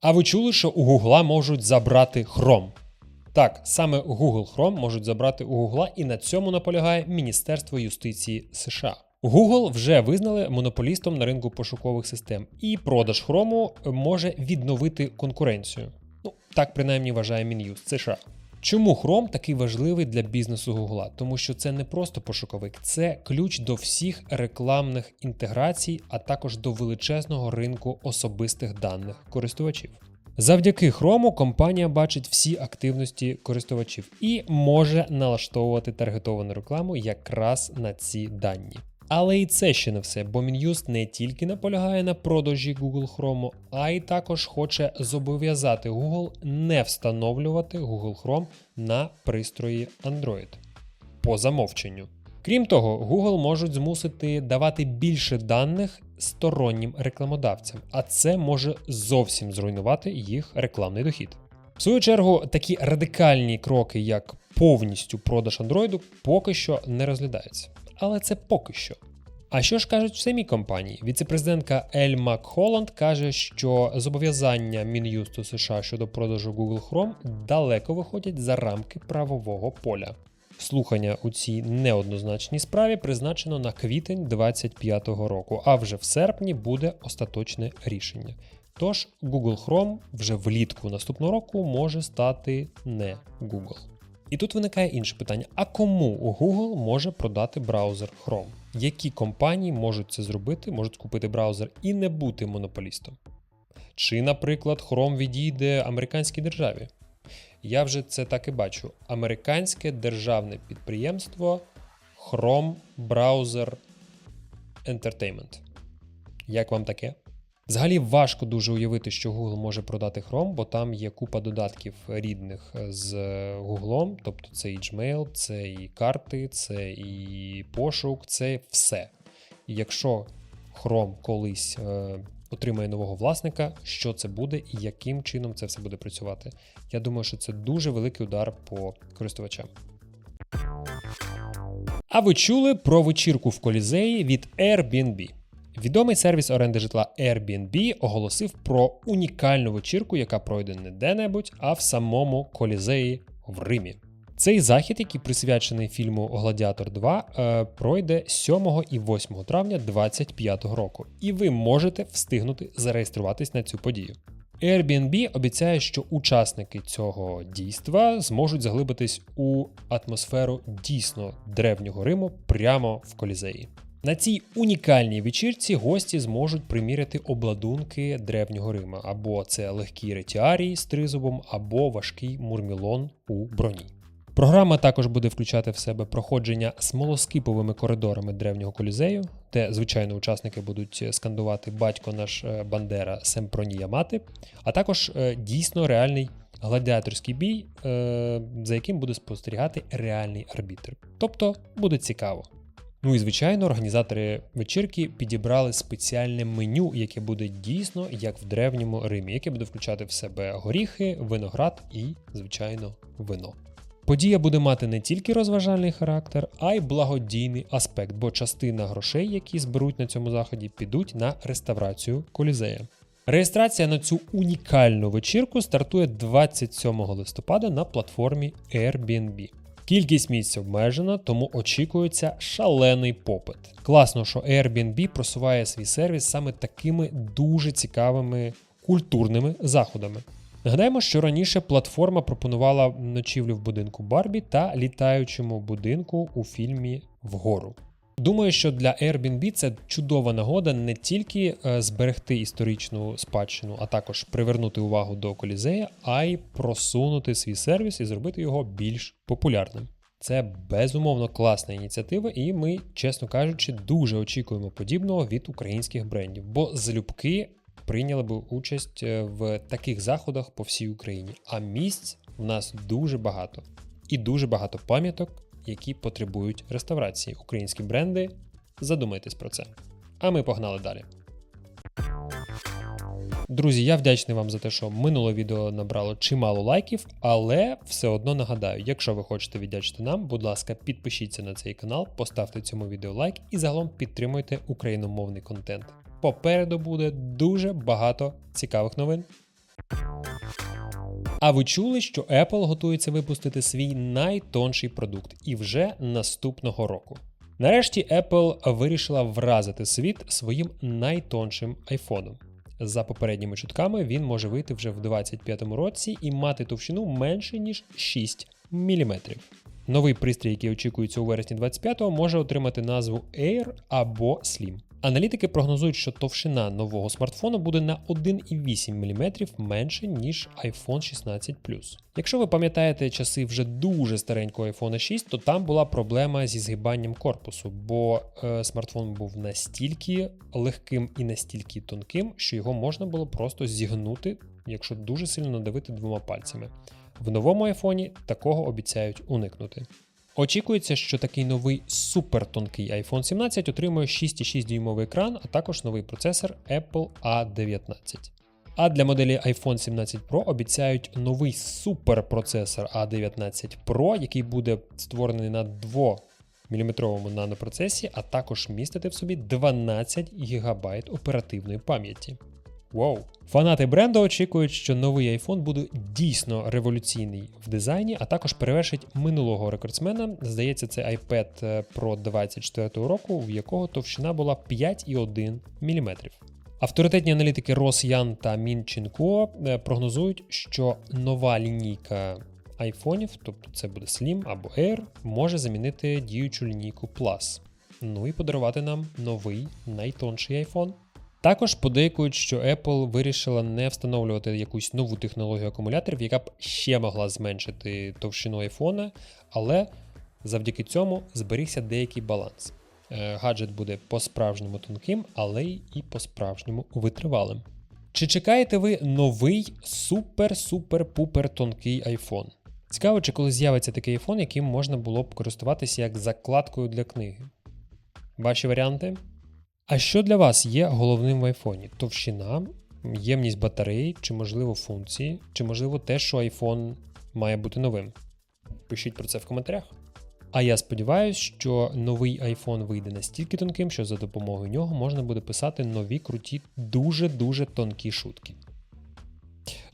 А ви чули, що у Гугла можуть забрати Chrome? Так, саме Google Chrome можуть забрати у Гугла, і на цьому наполягає Міністерство юстиції США. Google вже визнали монополістом на ринку пошукових систем, і продаж хрому може відновити конкуренцію. Ну, так принаймні вважає мін'юз США. Чому Chrome такий важливий для бізнесу Гугла? Тому що це не просто пошуковик, це ключ до всіх рекламних інтеграцій, а також до величезного ринку особистих даних користувачів. Завдяки Chrome компанія бачить всі активності користувачів і може налаштовувати таргетовану рекламу якраз на ці дані. Але і це ще не все, бо Мін'юст не тільки наполягає на продажі Google Chrome, а й також хоче зобов'язати Google не встановлювати Google Chrome на пристрої Android по замовченню. Крім того, Google можуть змусити давати більше даних стороннім рекламодавцям, а це може зовсім зруйнувати їх рекламний дохід. В свою чергу, такі радикальні кроки, як повністю продаж Android, поки що не розглядаються. Але це поки що. А що ж кажуть в самій компанії? Віцепрезидентка Ель Макхоланд каже, що зобов'язання Мін'юсту США щодо продажу Google Chrome далеко виходять за рамки правового поля. Слухання у цій неоднозначній справі призначено на квітень 2025 року, а вже в серпні буде остаточне рішення. Тож Google Chrome вже влітку наступного року може стати не Google. І тут виникає інше питання: а кому Google може продати браузер Chrome? Які компанії можуть це зробити, можуть купити браузер і не бути монополістом? Чи, наприклад, Chrome відійде американській державі? Я вже це так і бачу. Американське державне підприємство Chrome Browser Entertainment. Як вам таке? Взагалі важко дуже уявити, що Google може продати Chrome, бо там є купа додатків рідних з Google, тобто це і Gmail, це і карти, це і пошук, це все. І якщо Chrome колись е, отримає нового власника, що це буде і яким чином це все буде працювати. Я думаю, що це дуже великий удар по користувачам. А ви чули про вечірку в колізеї від Airbnb? Відомий сервіс оренди житла Airbnb оголосив про унікальну вечірку, яка пройде не де-небудь, а в самому колізеї в Римі. Цей захід, який присвячений фільму Гладіатор 2, е, пройде 7 і 8 травня 2025 року, і ви можете встигнути зареєструватись на цю подію. Airbnb обіцяє, що учасники цього дійства зможуть заглибитись у атмосферу дійсно древнього Риму прямо в колізеї. На цій унікальній вечірці гості зможуть приміряти обладунки древнього Рима, або це легкий ретіарій з тризубом, або важкий мурмілон у броні. Програма також буде включати в себе проходження смолоскиповими коридорами древнього колізею, де, звичайно, учасники будуть скандувати батько наш е, Бандера Семпронія Мати, а також е, дійсно реальний гладіаторський бій, е, за яким буде спостерігати реальний арбітр. Тобто буде цікаво. Ну і звичайно, організатори вечірки підібрали спеціальне меню, яке буде дійсно як в древньому Римі, яке буде включати в себе горіхи, виноград і, звичайно, вино. Подія буде мати не тільки розважальний характер, а й благодійний аспект, бо частина грошей, які зберуть на цьому заході, підуть на реставрацію колізея. Реєстрація на цю унікальну вечірку стартує 27 листопада на платформі Airbnb. Кількість місць обмежена, тому очікується шалений попит. Класно, що Airbnb просуває свій сервіс саме такими дуже цікавими культурними заходами. Нагадаємо, що раніше платформа пропонувала ночівлю в будинку Барбі та літаючому будинку у фільмі Вгору. Думаю, що для Airbnb це чудова нагода не тільки е, зберегти історичну спадщину, а також привернути увагу до колізея, а й просунути свій сервіс і зробити його більш популярним. Це безумовно класна ініціатива, і ми, чесно кажучи, дуже очікуємо подібного від українських брендів, бо залюбки прийняли б участь е, в таких заходах по всій Україні. А місць в нас дуже багато і дуже багато пам'яток які потребують реставрації. Українські бренди. Задумайтесь про це. А ми погнали далі. Друзі, я вдячний вам за те, що минуле відео набрало чимало лайків, але все одно нагадаю, якщо ви хочете віддячити нам, будь ласка, підпишіться на цей канал, поставте цьому відео лайк і загалом підтримуйте україномовний контент. Попереду буде дуже багато цікавих новин. А ви чули, що Apple готується випустити свій найтонший продукт і вже наступного року. Нарешті Apple вирішила вразити світ своїм найтоншим айфоном. За попередніми чутками він може вийти вже в 2025 році і мати товщину менше ніж 6 мм. Новий пристрій, який очікується у вересні 25-го, може отримати назву Air або Slim. Аналітики прогнозують, що товщина нового смартфону буде на 1,8 мм менше, ніж iPhone 16 Якщо ви пам'ятаєте часи вже дуже старенького iPhone 6, то там була проблема зі згибанням корпусу, бо е, смартфон був настільки легким і настільки тонким, що його можна було просто зігнути, якщо дуже сильно надавити двома пальцями. В новому айфоні такого обіцяють уникнути. Очікується, що такий новий супертонкий iPhone 17 отримує 6,6 дюймовий екран, а також новий процесор Apple A19. А для моделі iPhone 17 Pro обіцяють новий суперпроцесор A19 Pro, який буде створений на 2 мм нанопроцесі, а також містити в собі 12 ГБ оперативної пам'яті. Вау! Фанати бренду очікують, що новий iPhone буде дійсно революційний в дизайні, а також перевершить минулого рекордсмена. Здається, це iPad Pro 24 року, в якого товщина була 5,1 мм. Авторитетні аналітики Рос Ян та Мін Чінко е, прогнозують, що нова лінійка айфонів, тобто це буде Slim або Air, може замінити діючу лінійку Plus. Ну і подарувати нам новий найтонший iPhone. Також подейкують, що Apple вирішила не встановлювати якусь нову технологію акумуляторів, яка б ще могла зменшити товщину айфона, але завдяки цьому зберігся деякий баланс. Е, гаджет буде по-справжньому тонким, але й і по-справжньому витривалим. Чи чекаєте ви новий супер-супер-пупер тонкий iPhone? Цікаво, чи коли з'явиться такий iPhone, яким можна було б користуватися як закладкою для книги? Ваші варіанти? А що для вас є головним в айфоні? Товщина, ємність батареї, чи, можливо, функції, чи, можливо, те, що iPhone має бути новим? Пишіть про це в коментарях. А я сподіваюся, що новий iPhone вийде настільки тонким, що за допомогою нього можна буде писати нові круті, дуже-дуже тонкі шутки.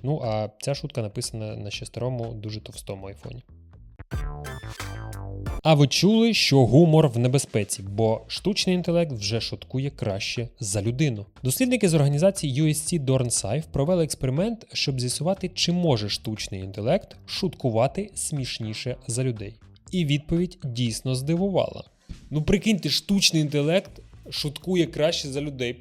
Ну, а ця шутка написана на ще старому, дуже товстому айфоні. А ви чули, що гумор в небезпеці, бо штучний інтелект вже шуткує краще за людину. Дослідники з організації USC Dornsife провели експеримент, щоб з'ясувати, чи може штучний інтелект шуткувати смішніше за людей. І відповідь дійсно здивувала. Ну прикиньте, штучний інтелект шуткує краще за людей.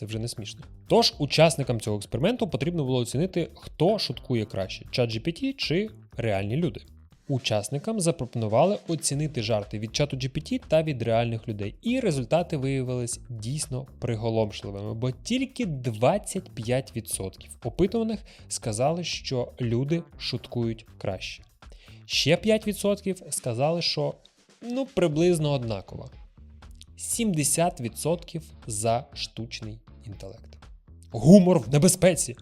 Це вже не смішно. Тож учасникам цього експерименту потрібно було оцінити, хто шуткує краще: ChatGPT чи реальні люди. Учасникам запропонували оцінити жарти від чату GPT та від реальних людей, і результати виявились дійсно приголомшливими, бо тільки 25% опитуваних сказали, що люди шуткують краще. Ще 5% сказали, що ну приблизно однаково. 70% за штучний інтелект. Гумор в небезпеці.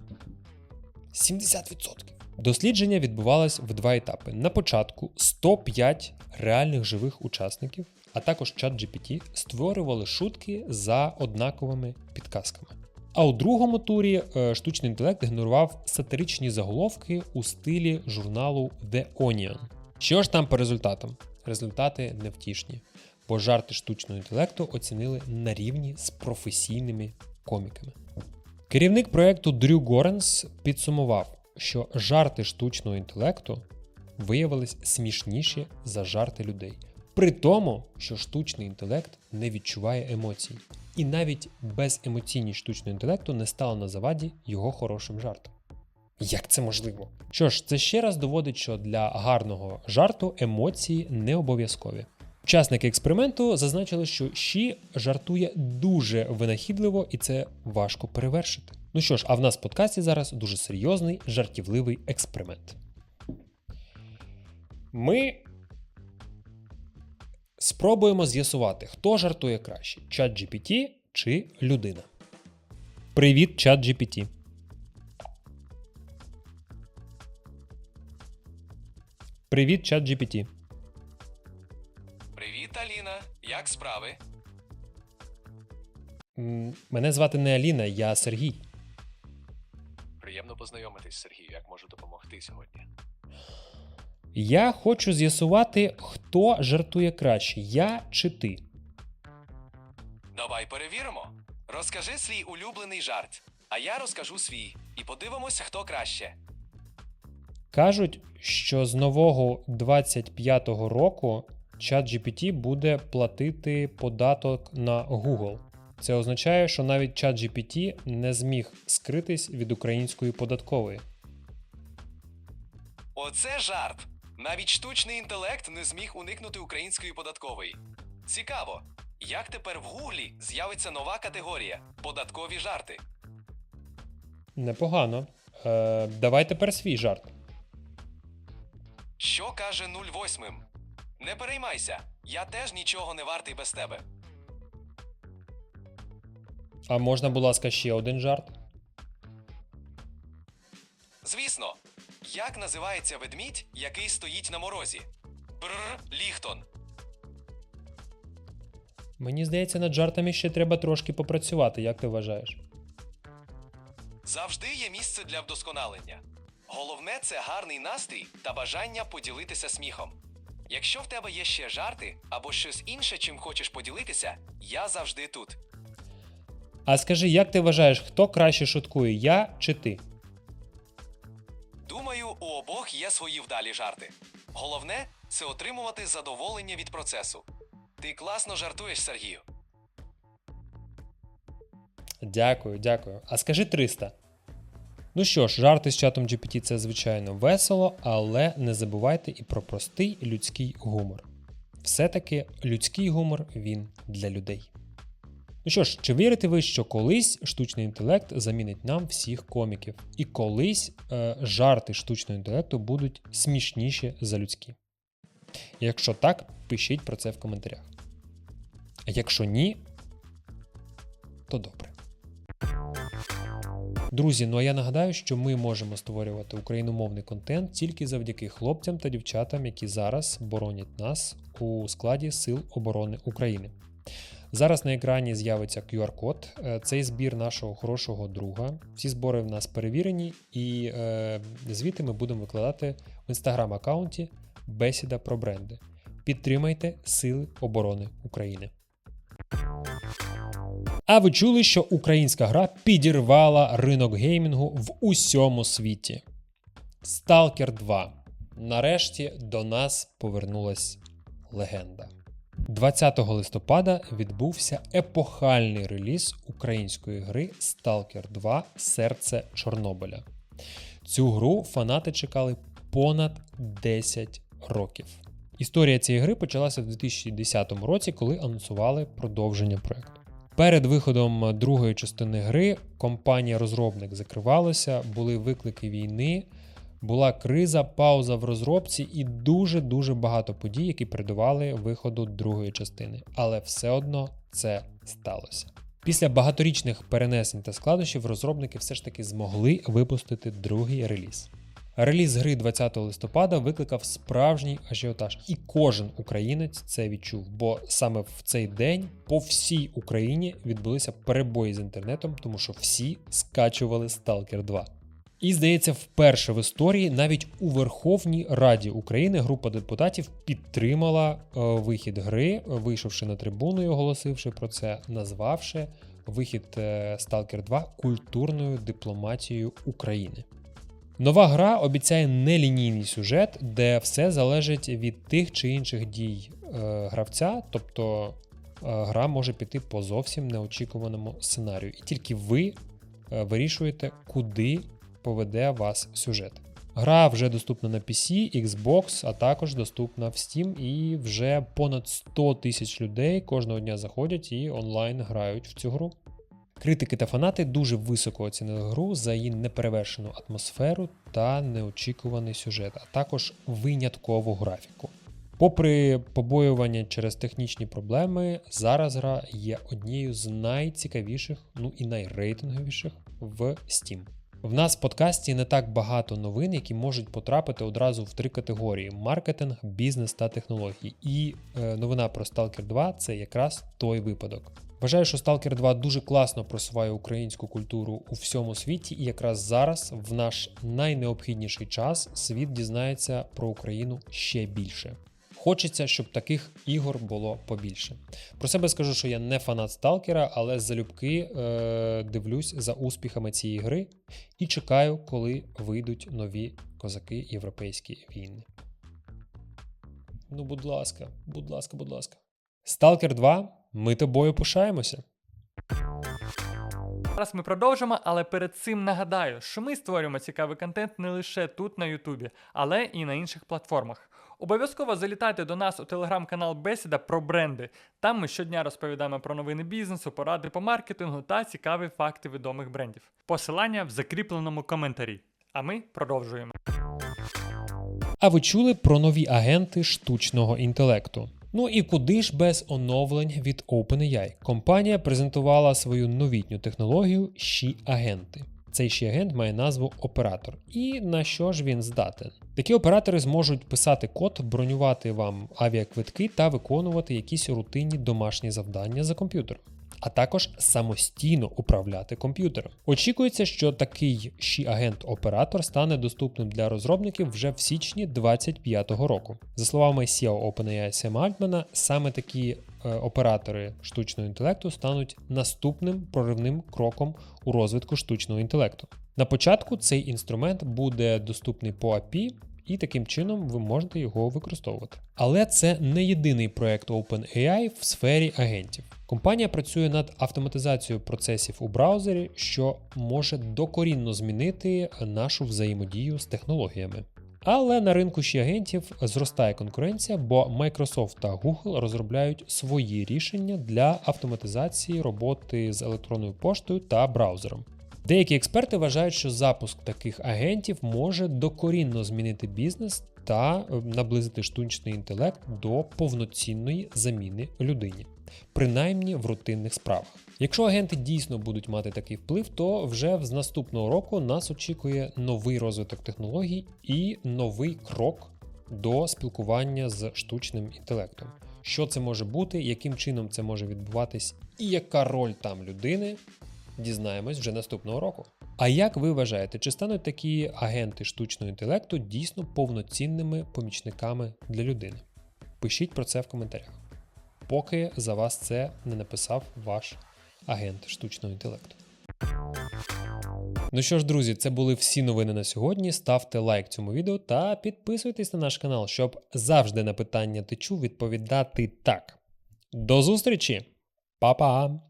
70%. Дослідження відбувалось в два етапи. На початку 105 реальних живих учасників, а також чат GPT створювали шутки за однаковими підказками. А у другому турі е, штучний інтелект генерував сатиричні заголовки у стилі журналу The Onion. Що ж там по результатам? Результати невтішні, бо жарти штучного інтелекту оцінили на рівні з професійними коміками. Керівник проєкту Дрю Горенс підсумував, що жарти штучного інтелекту виявились смішніші за жарти людей. При тому, що штучний інтелект не відчуває емоцій. І навіть беземоційність штучного інтелекту не стала на заваді його хорошим жартом. Як це можливо? Що ж, це ще раз доводить, що для гарного жарту емоції не обов'язкові. Учасники експерименту зазначили, що Ші жартує дуже винахідливо і це важко перевершити. Ну що ж, а в нас в подкасті зараз дуже серйозний жартівливий експеримент. Ми спробуємо з'ясувати, хто жартує краще: чат GPT чи людина. Привіт, чат GPT. Привіт, чат GPT. Як справи? Мене звати не Аліна, я Сергій. Приємно познайомитись, Сергію, як можу допомогти сьогодні. Я хочу з'ясувати, хто жартує краще, я чи ти. Давай перевіримо. Розкажи свій улюблений жарт, а я розкажу свій і подивимося, хто краще. Кажуть, що з нового 25-го року ChatGPT буде платити податок на Google. Це означає, що навіть ChatGPT не зміг скритись від української податкової. Оце жарт. Навіть штучний інтелект не зміг уникнути української податкової. Цікаво, як тепер в Гуглі з'явиться нова категорія податкові жарти. Непогано. Е, давай тепер свій жарт. Що каже 08? Не переймайся, я теж нічого не вартий без тебе. А можна, будь ласка, ще один жарт? Звісно, як називається ведмідь, який стоїть на морозі? Бррр, Ліхтон. Мені здається, над жартами ще треба трошки попрацювати, як ти вважаєш? Завжди є місце для вдосконалення. Головне це гарний настрій та бажання поділитися сміхом. Якщо в тебе є ще жарти або щось інше, чим хочеш поділитися, я завжди тут. А скажи, як ти вважаєш, хто краще шуткує, я чи ти? Думаю, у обох є свої вдалі жарти. Головне це отримувати задоволення від процесу. Ти класно жартуєш, Сергію. Дякую, дякую. А скажи 300. Ну що ж, жарти з чатом GPT це звичайно весело, але не забувайте і про простий людський гумор. Все-таки людський гумор він для людей. Ну що ж, чи вірите ви, що колись штучний інтелект замінить нам всіх коміків, і колись е, жарти штучного інтелекту будуть смішніші за людські? Якщо так, пишіть про це в коментарях. А якщо ні, то добре. Друзі, ну а я нагадаю, що ми можемо створювати україномовний контент тільки завдяки хлопцям та дівчатам, які зараз боронять нас у складі Сил оборони України. Зараз на екрані з'явиться QR-код. Е, Цей збір нашого хорошого друга. Всі збори в нас перевірені, і е, звіти ми будемо викладати в інстаграм-аккаунті Бесіда про бренди. Підтримайте Сили оборони України. А ви чули, що українська гра підірвала ринок геймінгу в усьому світі? Stalker 2. Нарешті до нас повернулась легенда. 20 листопада відбувся епохальний реліз української гри Stalker 2 Серце Чорнобиля. Цю гру фанати чекали понад 10 років. Історія цієї гри почалася в 2010 році, коли анонсували продовження проекту. Перед виходом другої частини гри компанія-розробник закривалася, були виклики війни, була криза, пауза в розробці і дуже-дуже багато подій, які передували виходу другої частини. Але все одно це сталося. Після багаторічних перенесень та складнощів розробники все ж таки змогли випустити другий реліз. Реліз гри 20 листопада викликав справжній ажіотаж, і кожен українець це відчув, бо саме в цей день по всій Україні відбулися перебої з інтернетом, тому що всі скачували Stalker 2. І здається, вперше в історії навіть у Верховній Раді України група депутатів підтримала е, вихід гри, вийшовши на трибуну і оголосивши про це, назвавши вихід е, Stalker 2 культурною дипломатією України. Нова гра обіцяє нелінійний сюжет, де все залежить від тих чи інших дій е, гравця, тобто е, гра може піти по зовсім неочікуваному сценарію. І тільки ви е, вирішуєте, куди поведе вас сюжет. Гра вже доступна на PC, Xbox, а також доступна в Steam, і вже понад 100 тисяч людей кожного дня заходять і онлайн грають в цю гру. Критики та фанати дуже високо оцінили гру за її неперевершену атмосферу та неочікуваний сюжет, а також виняткову графіку. Попри побоювання через технічні проблеми, зараз гра є однією з найцікавіших, ну і найрейтинговіших в Steam. В нас в подкасті не так багато новин, які можуть потрапити одразу в три категорії: маркетинг, бізнес та технології. І е, новина про Stalker 2 це якраз той випадок. Вважаю, що Stalker 2 дуже класно просуває українську культуру у всьому світі, і якраз зараз, в наш найнеобхідніший час, світ дізнається про Україну ще більше. Хочеться, щоб таких ігор було побільше. Про себе скажу, що я не фанат Сталкера, але залюбки е, дивлюсь за успіхами цієї гри і чекаю, коли вийдуть нові козаки європейські війни. Ну, будь ласка, будь ласка, будь ласка. Сталкер 2, ми тобою пишаємося. Зараз ми продовжимо, але перед цим нагадаю, що ми створюємо цікавий контент не лише тут на Ютубі, але і на інших платформах. Обов'язково залітайте до нас у телеграм-канал Бесіда про бренди. Там ми щодня розповідаємо про новини бізнесу, поради по маркетингу та цікаві факти відомих брендів. Посилання в закріпленому коментарі. А ми продовжуємо. А ви чули про нові агенти штучного інтелекту? Ну і куди ж без оновлень від OpenAI? Компанія презентувала свою новітню технологію Ші-агенти. Цей ще агент має назву оператор. І на що ж він здатен? Такі оператори зможуть писати код, бронювати вам авіаквитки та виконувати якісь рутинні домашні завдання за комп'ютером. А також самостійно управляти комп'ютером. Очікується, що такий Ші-агент-оператор стане доступним для розробників вже в січні 2025 року. За словами CEO OpenAI Сема Альтмана, саме такі е, оператори штучного інтелекту стануть наступним проривним кроком у розвитку штучного інтелекту. На початку цей інструмент буде доступний по API, і таким чином ви можете його використовувати. Але це не єдиний проект OpenAI в сфері агентів. Компанія працює над автоматизацією процесів у браузері, що може докорінно змінити нашу взаємодію з технологіями. Але на ринку ще агентів зростає конкуренція, бо Microsoft та Google розробляють свої рішення для автоматизації роботи з електронною поштою та браузером. Деякі експерти вважають, що запуск таких агентів може докорінно змінити бізнес та е, наблизити штучний інтелект до повноцінної заміни людині, принаймні в рутинних справах. Якщо агенти дійсно будуть мати такий вплив, то вже з наступного року нас очікує новий розвиток технологій і новий крок до спілкування з штучним інтелектом. Що це може бути, яким чином це може відбуватись, і яка роль там людини, дізнаємось вже наступного року. А як ви вважаєте, чи стануть такі агенти штучного інтелекту дійсно повноцінними помічниками для людини? Пишіть про це в коментарях, поки за вас це не написав ваш агент штучного інтелекту. Ну що ж, друзі, це були всі новини на сьогодні. Ставте лайк цьому відео та підписуйтесь на наш канал, щоб завжди на питання тичу відповідати так. До зустрічі! Па-па!